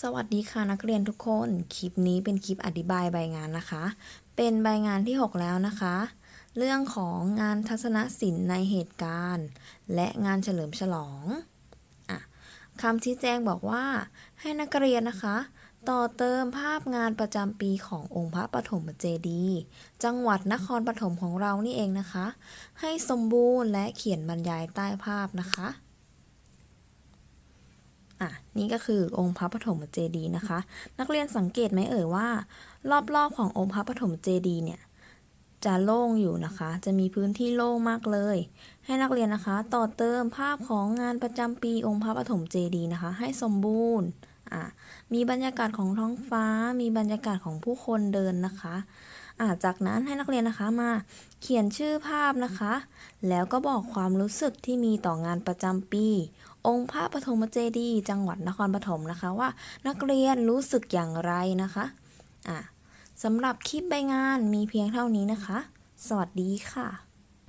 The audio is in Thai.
สวัสดีค่ะนักเรียนทุกคน คลิปนี้เป็นคลิปอธิบายใบงานนะคะ เป็นใบงานที่ 6 แล้วนะคะ เรื่องของงานทัศนศิลป์ในเหตุการณ์ และงานเฉลิมฉลองอคำชี้แจงบอกว่า ให้นักเรียนนะคะ ต่อเติมภาพงานประจำปีขององค์พระปฐมเจดีย์จังหวัดนครปฐมของเรานี่เองนะคะ ให้สมบูรณ์และเขียนบรรยายใต้ภาพนะคะ อะนี่ก็คือองค์พระปฐมเจดีย์นะคะ นักเรียนสังเกตไหมเอ่ยว่า รอบๆขององค์พระปฐมเจดีย์เนี่ยจะโล่งอยู่นะคะ จะมีพื้นที่โล่งมากเลย ให้นักเรียนนะคะ ต่อเติมภาพของงานประจำปีองค์พระปฐมเจดีย์นะคะ ให้สมบูรณ์ อะมีบรรยากาศของท้องฟ้า มีบรรยากาศของผู้คนเดินนะคะอะจากนั้นให้นักเรียนนะคะมาเขียนชื่อภาพนะคะ แล้วก็บอกความรู้สึกที่มีต่องานประจำปี องค์พระปฐมเจดีย์จังหวัดนครปฐมนะคะว่านักเรียนรู้สึกอย่างไรนะคะอะสำหรับคลิปใบงานมีเพียงเท่านี้นะคะ สวัสดีค่ะ